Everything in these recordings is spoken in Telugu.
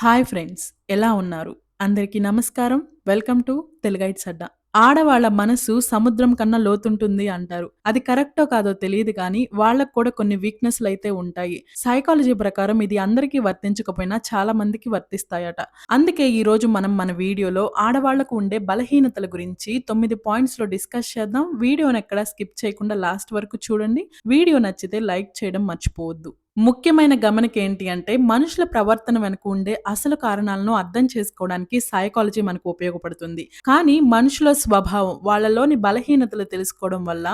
హాయ్ ఫ్రెండ్స్ ఎలా ఉన్నారు? అందరికీ నమస్కారం. వెల్కమ్ టు తెలుగైట్స్ అడ్డా ఆడవాళ్ళ మనసు సముద్రం కన్నా లోతుంటుంది అంటారు. అది కరెక్టో కాదో తెలియదు కానీ వాళ్ళకు కూడా కొన్ని వీక్నెస్లు అయితే ఉంటాయి. సైకాలజీ ప్రకారం ఇది అందరికీ వర్తించకపోయినా చాలా మందికి వర్తిస్తాయట. అందుకే ఈ రోజు మనం మన వీడియోలో ఆడవాళ్ళకు ఉండే బలహీనతల గురించి తొమ్మిది పాయింట్స్లో డిస్కస్ చేద్దాం. వీడియోని ఎక్కడ స్కిప్ చేయకుండా లాస్ట్ వరకు చూడండి. వీడియో నచ్చితే లైక్ చేయడం మర్చిపోవద్దు. ముఖ్యమైన గమనిక ఏంటి అంటే మనుషుల ప్రవర్తన వెనుక ఉండే అసలు కారణాలను అర్థం చేసుకోవడానికి సైకాలజీ మనకు ఉపయోగపడుతుంది. కానీ మనుషుల స్వభావం వాళ్ళలోని బలహీనతలు తెలుసుకోవడం వల్ల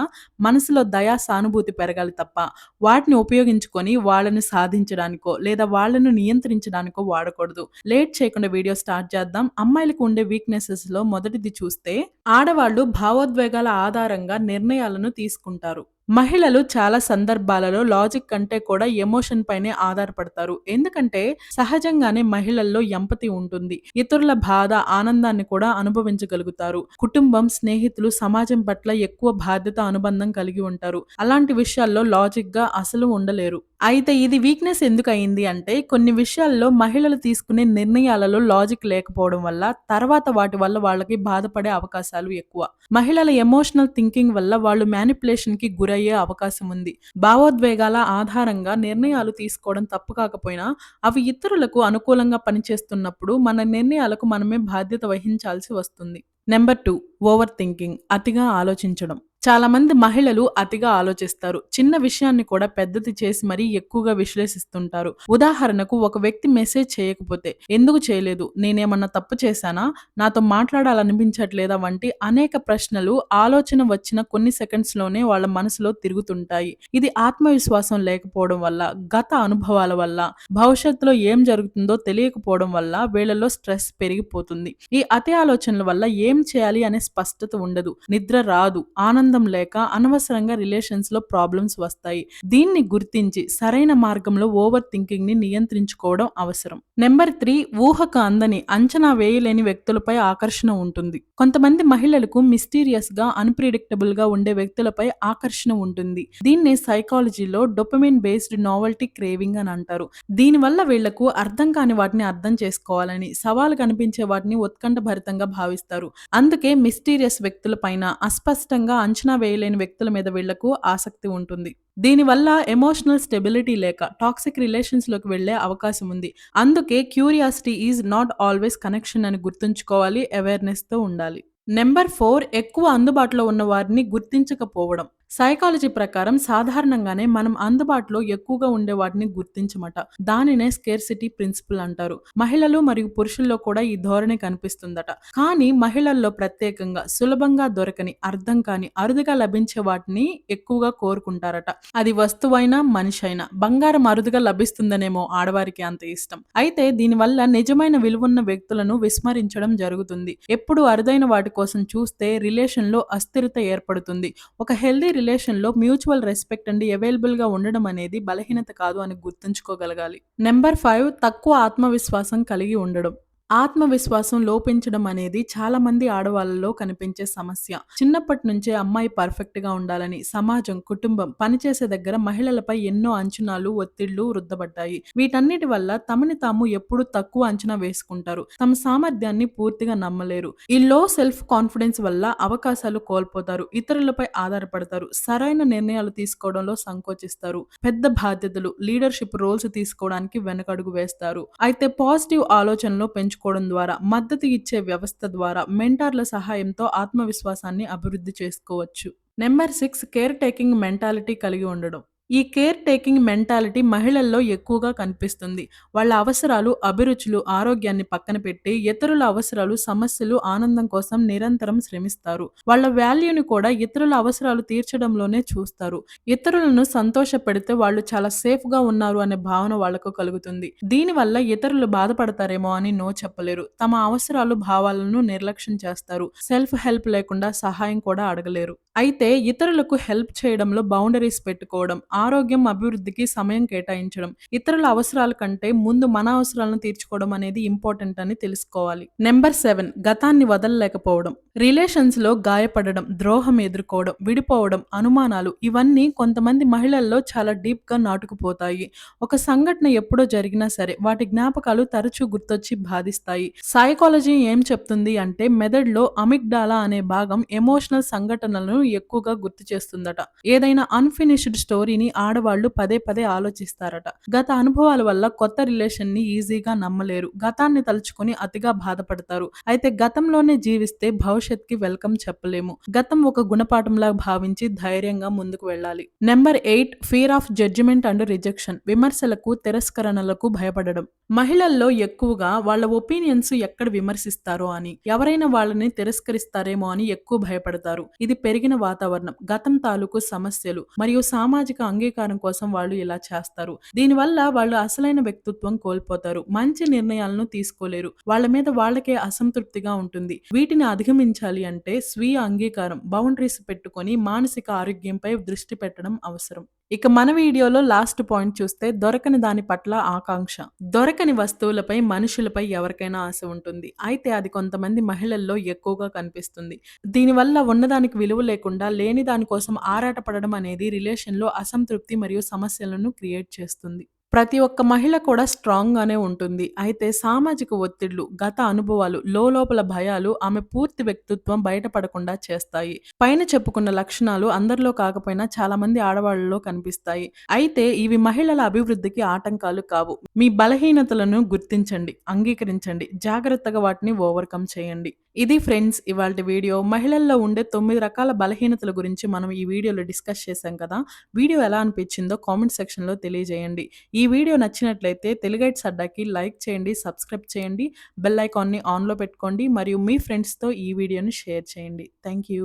మనసులో దయా సానుభూతి పెరగాలి తప్ప వాటిని ఉపయోగించుకొని వాళ్ళని సాధించడానికో లేదా వాళ్ళను నియంత్రించడానికో వాడకూడదు. లేట్ చేయకుండా వీడియో స్టార్ట్ చేద్దాం. అమ్మాయిలకు ఉండే వీక్నెసెస్లో మొదటిది చూస్తే ఆడవాళ్ళు భావోద్వేగాల ఆధారంగా నిర్ణయాలను తీసుకుంటారు. మహిళలు చాలా సందర్భాలలో లాజిక్ కంటే కూడా ఎమోషన్ పైనే ఆధారపడతారు. ఎందుకంటే సహజంగానే మహిళల్లో ఎంపతి ఉంటుంది. ఇతరుల బాధ ఆనందాన్ని కూడా అనుభవించగలుగుతారు. కుటుంబం స్నేహితులు సమాజం పట్ల ఎక్కువ బాధ్యత అనుబంధం కలిగి ఉంటారు. అలాంటి విషయాల్లో లాజిక్గా అసలు ఉండలేరు. అయితే ఇది వీక్నెస్ ఎందుకు అయింది అంటే కొన్ని విషయాల్లో మహిళలు తీసుకునే నిర్ణయాలలో లాజిక్ లేకపోవడం వల్ల తర్వాత వాటి వల్ల వాళ్ళకి బాధపడే అవకాశాలు ఎక్కువ. మహిళల ఎమోషనల్ థింకింగ్ వల్ల వాళ్ళు మ్యానిపులేషన్కి గురి గురయ్యే అవకాశం ఉంది. భావోద్వేగాల ఆధారంగా నిర్ణయాలు తీసుకోవడం తప్పు కాకపోయినా అవి ఇతరులకు అనుకూలంగా పనిచేస్తున్నప్పుడు మన నిర్ణయాలకు మనమే బాధ్యత వహించాల్సి వస్తుంది. నెంబర్ టూ ఓవర్ థింకింగ్ అతిగా ఆలోచించడం. చాలా మంది మహిళలు అతిగా ఆలోచిస్తారు. చిన్న విషయాన్ని కూడా పెద్దది చేసి మరీ ఎక్కువగా విశ్లేషిస్తుంటారు. ఉదాహరణకు ఒక వ్యక్తి మెసేజ్ చేయకపోతే ఎందుకు చేయలేదు? నేనేమన్నా తప్పు చేశానా? నాతో మాట్లాడాలనిపించట్లేదా? వంటి అనేక ప్రశ్నలు ఆలోచన వచ్చిన కొన్ని సెకండ్స్లోనే వాళ్ళ మనసులో తిరుగుతుంటాయి. ఇది ఆత్మవిశ్వాసం లేకపోవడం వల్ల గత అనుభవాల వల్ల భవిష్యత్తులో ఏం జరుగుతుందో తెలియకపోవడం వల్ల వీళ్ళలో స్ట్రెస్ పెరిగిపోతుంది. ఈ అతి ఆలోచనల వల్ల ఏం చేయాలి అనే స్పష్టత ఉండదు. నిద్ర రాదు ఆనందం సంబంధం లేక అనవసరంగా రిలేషన్స్లో ప్రాబ్లమ్స్ వస్తాయి. దీన్ని గుర్తించి సరైన మార్గంలో ఓవర్ థింకింగ్ని నియంత్రించుకోవడం అవసరం. నెంబర్ త్రీ ఊహక అందని అంచనా వేయలేని వ్యక్తులపై ఆకర్షణ ఉంటుంది. కొంతమంది మహిళలకు మిస్టీరియస్గా అన్ప్రిడిక్టబుల్గా ఉండే వ్యక్తులపై ఆకర్షణ ఉంటుంది. దీన్ని సైకాలజీలో డొపమిన్ బేస్డ్ నావల్టీ క్రేవింగ్ అని అంటారు. దీనివల్ల వీళ్ళకు అర్థం కాని వాటిని అర్థం చేసుకోవాలని సవాలు కనిపించే వాటిని ఉత్కంఠభరితంగా భావిస్తారు. అందుకే మిస్టీరియస్ వ్యక్తుల పైన అస్పష్టంగా అంచనా అంచనా వేయలేని వ్యక్తుల మీద వీళ్ళకు ఆసక్తి ఉంటుంది. దీనివల్ల ఎమోషనల్ స్టెబిలిటీ లేక టాక్సిక్ రిలేషన్స్లోకి వెళ్ళే అవకాశం ఉంది. అందుకే curiosity is not always connection అని గుర్తుంచుకోవాలి అవేర్నెస్తో ఉండాలి. నెంబర్ ఫోర్ ఎక్కువ అందుబాటులో ఉన్న వారిని గుర్తించకపోవడం. సైకాలజీ ప్రకారం సాధారణంగానే మనం అందుబాటులో ఎక్కువగా ఉండే వాటిని గుర్తించమట. దానినే స్కేర్సిటీ ప్రిన్సిపల్ అంటారు. మహిళలు మరియు పురుషుల్లో కూడా ఈ ధోరణి కనిపిస్తుందట. కానీ మహిళల్లో ప్రత్యేకంగా సులభంగా దొరకని అర్థం కాని అరుదుగా లభించే వాటిని ఎక్కువగా కోరుకుంటారట. అది వస్తువైనా మనిషి అయినా బంగారం అరుదుగా లభిస్తుందనేమో ఆడవారికి అంత ఇష్టం. అయితే దీనివల్ల నిజమైన విలువన్న వ్యక్తులను విస్మరించడం జరుగుతుంది. ఎప్పుడు అరుదైన వాటి కోసం చూస్తే రిలేషన్లో అస్థిరత ఏర్పడుతుంది. ఒక హెల్దీ రిలేషన్లో మ్యూచువల్ రెస్పెక్ట్ అండి అవైలబుల్గా ఉండడం అనేది బలహీనత కాదు అని గుర్తుంచుకోగలగాలి. నెంబర్ ఫైవ్ తక్కువ ఆత్మవిశ్వాసం కలిగి ఉండడం. ఆత్మవిశ్వాసం లోపించడం అనేది చాలా మంది ఆడవాళ్ళలో కనిపించే సమస్య. చిన్నప్పటి నుంచే అమ్మాయి పర్ఫెక్ట్గా ఉండాలని సమాజం కుటుంబం పనిచేసే దగ్గర మహిళలపై ఎన్నో అంచనాలు ఒత్తిళ్ళు వృద్ధపడ్డాయి వీటన్నిటి వల్ల తమని తాము ఎప్పుడు తక్కువ అంచనా వేసుకుంటారు. తమ సామర్థ్యాన్ని పూర్తిగా నమ్మలేరు. ఈ లో సెల్ఫ్ కాన్ఫిడెన్స్ వల్ల అవకాశాలు కోల్పోతారు. ఇతరులపై ఆధారపడతారు. సరైన నిర్ణయాలు తీసుకోవడంలో సంకోచిస్తారు. పెద్ద బాధ్యతలు లీడర్షిప్ రోల్స్ తీసుకోవడానికి వెనకడుగు వేస్తారు. అయితే పాజిటివ్ ఆలోచనలో పెంచు నేర్చుకోవడం ద్వారా మద్దతు ఇచ్చే వ్యవస్థ ద్వారా మెంటార్ల సహాయంతో ఆత్మవిశ్వాసాన్ని అభివృద్ధి చేసుకోవచ్చు. Number six care taking mentality కలిగి ఉండడం. ఈ కేర్ టేకింగ్ మెంటాలిటీ మహిళల్లో ఎక్కువగా కనిపిస్తుంది. వాళ్ళ అవసరాలు అభిరుచులు ఆరోగ్యాన్ని పక్కన పెట్టి ఇతరుల అవసరాలు సమస్యలు ఆనందం కోసం నిరంతరం శ్రమిస్తారు. వాళ్ళ వాల్యూని కూడా ఇతరుల అవసరాలు తీర్చడంలోనే చూస్తారు. ఇతరులను సంతోష పెడితే వాళ్ళు చాలా సేఫ్గా ఉన్నారు అనే భావన వాళ్ళకు కలుగుతుంది. దీనివల్ల ఇతరులు బాధపడతారేమో అని నో చెప్పలేరు. తమ అవసరాలు భావాలను నిర్లక్ష్యం చేస్తారు. సెల్ఫ్ హెల్ప్ లేకుండా సహాయం కూడా అడగలేరు. అయితే ఇతరులకు హెల్ప్ చేయడంలో బౌండరీస్ పెట్టుకోవడం, ఆరోగ్యం, అభివృద్ధికి సమయం కేటాయించడం, ఇతరుల అవసరాల కంటే ముందు మన అవసరాలను తీర్చుకోవడం అనేది ఇంపార్టెంట్ అని తెలుసుకోవాలి. నెంబర్ సెవెన్ గతాన్ని వదలలేకపోవడం. రిలేషన్స్‌లో గాయపడడం, ద్రోహం ఎదుర్కోవడం, విడిపోవడం, అనుమానాలు ఇవన్నీ కొంతమంది మహిళల్లో చాలా డీప్‌గా నాటుకుపోతాయి. ఒక సంఘటన ఎప్పుడో జరిగినా సరే వాటి జ్ఞాపకాలు తరచూ గుర్తొచ్చి బాధిస్తాయి. సైకాలజీ ఏం చెప్తుంది అంటే మెదడులో అమిగ్డాలా అనే భాగం ఎమోషనల్ సంఘటనలను ఎక్కువగా గుర్తు చేస్తుందట. ఏదైనా అన్‌ఫినిష్డ్ స్టోరీని ఆడవాళ్ళు పదే పదే ఆలోచిస్తారట. గత అనుభవాల వల్ల కొత్త రిలేషన్ని ఈజీగా నమ్మలేరు. గతాన్ని తలుచుకుని అతిగా బాధపడతారు. అయితే గతంలోనే జీవిస్తే భవిష్యత్కి వెల్కమ్ చెప్పలేము. గతం ఒక గుణపాఠంలా భావించి ధైర్యంగా ముందుకు వెళ్ళాలి. Number eight fear of judgement and rejection విమర్శలకు, తిరస్కరణలకు భయపడడం. మహిళల్లో ఎక్కువగా వాళ్ళ ఒపీనియన్స్ ఎక్కడ విమర్శిస్తారో అని, ఎవరైనా వాళ్ళని తిరస్కరిస్తారేమో అని ఎక్కువ భయపడతారు. ఇది పెరిగిన వాతావరణం, గతం తాలూకు సమస్యలు మరియు సామాజిక అంగీకారం కోసం వాళ్ళు ఇలా చేస్తారు. దీనివల్ల వాళ్ళు అసలైన వ్యక్తిత్వం కోల్పోతారు. మంచి నిర్ణయాలను తీసుకోలేరు. వాళ్ళ మీద వాళ్ళకే అసంతృప్తిగా ఉంటుంది. వీటిని అధిగమించాలి అంటే స్వీయ అంగీకారం, బౌండరీస్ పెట్టుకొని మానసిక ఆరోగ్యంపై దృష్టి పెట్టడం అవసరం. ఇక మన వీడియోలో లాస్ట్ పాయింట్ చూస్తే దొరకని దాని పట్ల ఆకాంక్ష. దొరకని వస్తువులపై, మనుషులపై ఎవరికైనా ఆశ ఉంటుంది. అయితే అది కొంతమంది మహిళల్లో ఎక్కువగా కనిపిస్తుంది. దీనివల్ల ఉన్నదానికి విలువ లేకుండా లేని దానికోసం ఆరాటపడడం అనేది రిలేషన్‌లో అసంతృప్తి మరియు సమస్యలను క్రియేట్ చేస్తుంది. ప్రతి ఒక్క మహిళ కూడా స్ట్రాంగ్‌గానే ఉంటుంది. అయితే సామాజిక ఒత్తిళ్ళు, గత అనుభవాలు, లోలోపల భయాలు ఆమె పూర్తి వ్యక్తిత్వం బయటపడకుండా చేస్తాయి. పైన చెప్పుకున్న లక్షణాలు అందరిలో కాకపోయినా చాలా మంది ఆడవాళ్ళలో కనిపిస్తాయి. అయితే ఇవి మహిళల అభివృద్ధికి ఆటంకాలు కావు. మీ బలహీనతలను గుర్తించండి, అంగీకరించండి, జాగ్రత్తగా వాటిని ఓవర్‌కమ్ చేయండి. ఇది ఫ్రెండ్స్ ఇవాళ వీడియో. మహిళల్లో ఉండే తొమ్మిది రకాల బలహీనతల గురించి మనం ఈ వీడియోలో డిస్కస్ చేశాం కదా! వీడియో ఎలా అనిపించిందో కామెంట్ సెక్షన్‌లో తెలియజేయండి. ఈ ఈ వీడియో నచ్చినట్లయితే తెలుగైట్స్ అడ్డాకి లైక్ చేయండి, సబ్స్క్రైబ్ చేయండి, బెల్ ఐకాన్‌ని ఆన్‌లో పెట్టుకోండి మరియు మీ ఫ్రెండ్స్‌తో ఈ వీడియోని షేర్ చేయండి. Thank you.